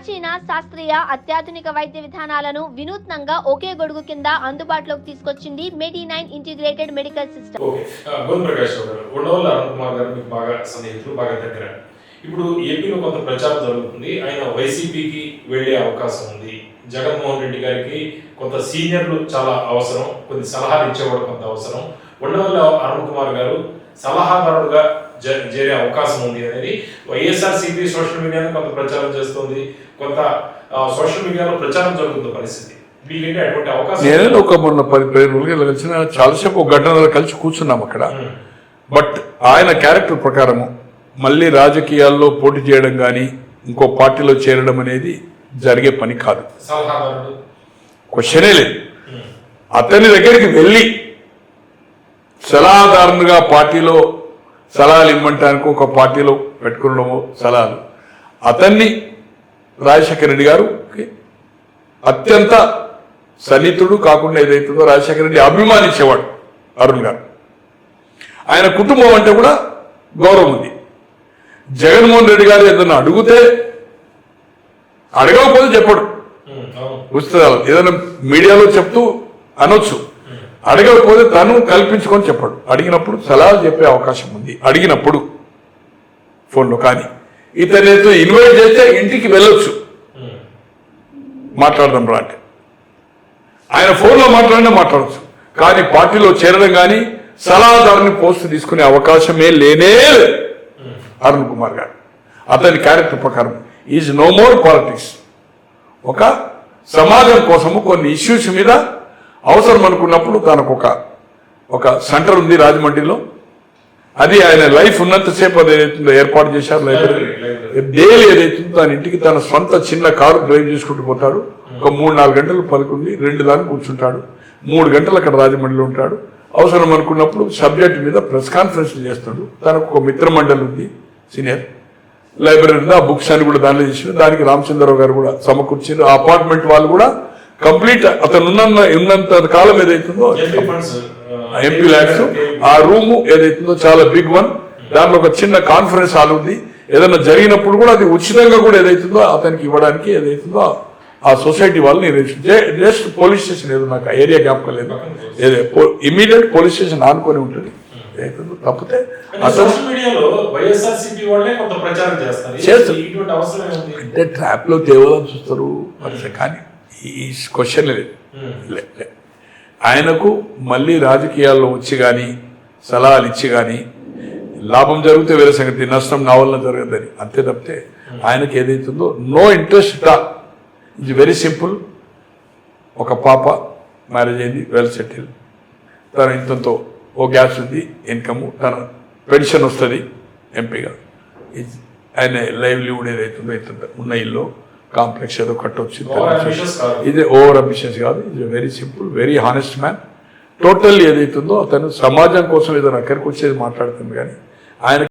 ప్రాచీన శాస్త్రీయ అత్యాధునిక వైద్య విధానాలను వినూత్నంగా ఒకే గొడుగు కింద అందుబాటులోకి తీసుకొచ్చింది Medi nine integrated medical system. బాగా సన్నిహితులు బాగా దగ్గర. ఇప్పుడు ఏపీలో కొంత ప్రచారం జరుగుతుంది. ఆయన వైసీపీకి వెళ్ళే అవకాశం ఉంది. జగన్మోహన్ రెడ్డి గారికి కొంత సీనియర్లు చాలా అవసరం. కొన్ని సలహాలు ఇచ్చేవాడు కొంత అవసరం. ఉండవల్లి అరుణ్ కుమార్ గారు సలహాదారుడుగా జ- చేరే అవకాశం ఉంది అనేది వైఎస్ఆర్సీపీ సోషల్ మీడియాలో కొంత ప్రచారం చేస్తుంది. కొంత సోషల్ మీడియాలో ప్రచారం జరుగుతున్న పరిస్థితి. నేను ఒక మొన్న పది పదిహేను రోజులు కలిసిన చాలాసేపు ఒక గంటన్నర కలిసి కూర్చున్నాం అక్కడ. బట్ ఆయన క్యారెక్టర్ ప్రకారము మళ్ళీ రాజకీయాల్లో పోటీ చేయడం కానీ ఇంకో పార్టీలో చేరడం అనేది జరిగే పని కాదు. క్వశ్చనే లేదు. అతని దగ్గరికి వెళ్ళి సలహాదారునిగా పార్టీలో సలహాలు ఇమ్మంటానికి ఒక పార్టీలో పెట్టుకునడము సలహాలు. అతన్ని రాజశేఖర రెడ్డి గారు అత్యంత సన్నిహితుడు కాకుండా ఏదైతుందో రాజశేఖర రెడ్డి అభిమానించేవాడు అరుణ్ గారు. ఆయన కుటుంబం అంటే కూడా గౌరవం ఉంది. జగన్మోహన్ రెడ్డి గారు ఏదన్నా అడిగితే అడగకపోతే చెప్పడు. పుస్తకాలు ఏదైనా మీడియాలో చెప్తూ అనొచ్చు. అడగకపోతే తను కల్పించుకొని చెప్పాడు. అడిగినప్పుడు సలహాలు చెప్పే అవకాశం ఉంది. అడిగినప్పుడు ఫోన్లో కానీ. ఇతరులతో ఇన్వైట్ చేస్తే ఇంటికి వెళ్ళొచ్చు. మాట్లాడదాం రా అంటే. ఆయన ఫోన్లో మాట్లాడినా మాట్లాడచ్చు. కానీ పార్టీలో చేరడం కానీ సలహాదారుని పోస్ట్ తీసుకునే అవకాశమే లేనే అరుణ్ కుమార్ గారు. అతని క్యారెక్టర్ ప్రకారం ఈజ్ నో మోర్ పాలిటిక్స్. ఒక సమాజం కోసము కొన్ని ఇష్యూస్ మీద అవసరం అనుకున్నప్పుడు తనకు ఒక ఒక సెంటర్ ఉంది రాజమండ్రిలో. అది ఆయన లైఫ్ ఉన్నంతసేపు అది ఏదైతుందో ఏర్పాటు చేశారు లైబ్రరీ. డైలీ ఏదైతుందో తన ఇంటికి తన సొంత చిన్న కారు డ్రైవ్ చేసుకుంటూ పోతాడు. ఒక మూడు నాలుగు గంటలు పలుకుంది రెండు దాకా కూర్చుంటాడు. మూడు గంటలు అక్కడ రాజమండ్రిలో ఉంటాడు. అవసరం అనుకున్నప్పుడు సబ్జెక్ట్ మీద ప్రెస్ కాన్ఫరెన్స్ చేస్తాడు. తనకు ఒక మిత్ర మండలి ఉంది సీనియర్. లైబ్రరీ ఉంది ఆ బుక్స్ అని కూడా దానిలో చేసిన దానికి రామచంద్రరావు గారు కూడా సమకూర్చారు ఆ అపార్ట్మెంట్ వాళ్ళు కూడా కంప్లీట్ అతను ఉన్న ఉన్నంత కాలం ఏదైతుందో ఎంపీ ఫండ్స్ ఆ, ఎంపీ ల్యాక్స్ ఆ రూము ఏదైతుందో చాలా బిగ్ వన్ దాంట్లో ఒక చిన్న కాన్ఫరెన్స్ హాల్ ఉంది ఏదైనా జరిగినప్పుడు కూడా అది ఉచితంగా కూడా ఏదైతుందో అతనికి ఇవ్వడానికి ఏదైతుందో ఆ సొసైటీ వాళ్ళని జస్ట్ పోలీస్ స్టేషన్ ఏదో నాకు ఏరియా జ్ఞాపకం లేదు ఇమీడియట్ పోలీస్ స్టేషన్ ఆనుకొని ఉంటుంది తప్పితే వాళ్ళే అంటే ట్రాప్లో తేవాలని చూస్తారు మరి కానీ ఈ క్వశ్చన్ లేదు. లే, లే. ఆయనకు మళ్ళీ రాజకీయాల్లో వచ్చి కానీ సలహాలు ఇచ్చి కానీ లాభం జరిగితే వేరే సంగతి నష్టం నా వల్ల జరగదని అంతే తప్పితే ఆయనకి ఏదైతుందో నో ఇంట్రెస్ట్ ఇది వెరీ సింపుల్ ఒక పాప మ్యారేజ్ అయింది వెల్ సెటిల్ తన ఇంతంతో ఓ గ్యాస్ ఉంది ఇన్కమ్ తన పెన్షన్ వస్తుంది ఎంపీగా ఆయన లైవ్లీవుడ్ ఏదైతుందో ఇంత ఉన్న ఇల్లు. కాంప్లెక్స్ ఏదో కట్టొచ్చు Over ambitious కాదు. ఇది ఓవర్ అంబిషన్స్ కాదు. ఇది very simple very honest man total ఏదైతుందో అతను సమాజం కోసం ఏదైనా అక్కడికి వచ్చేది మాట్లాడుతుంది కానీ ఆయన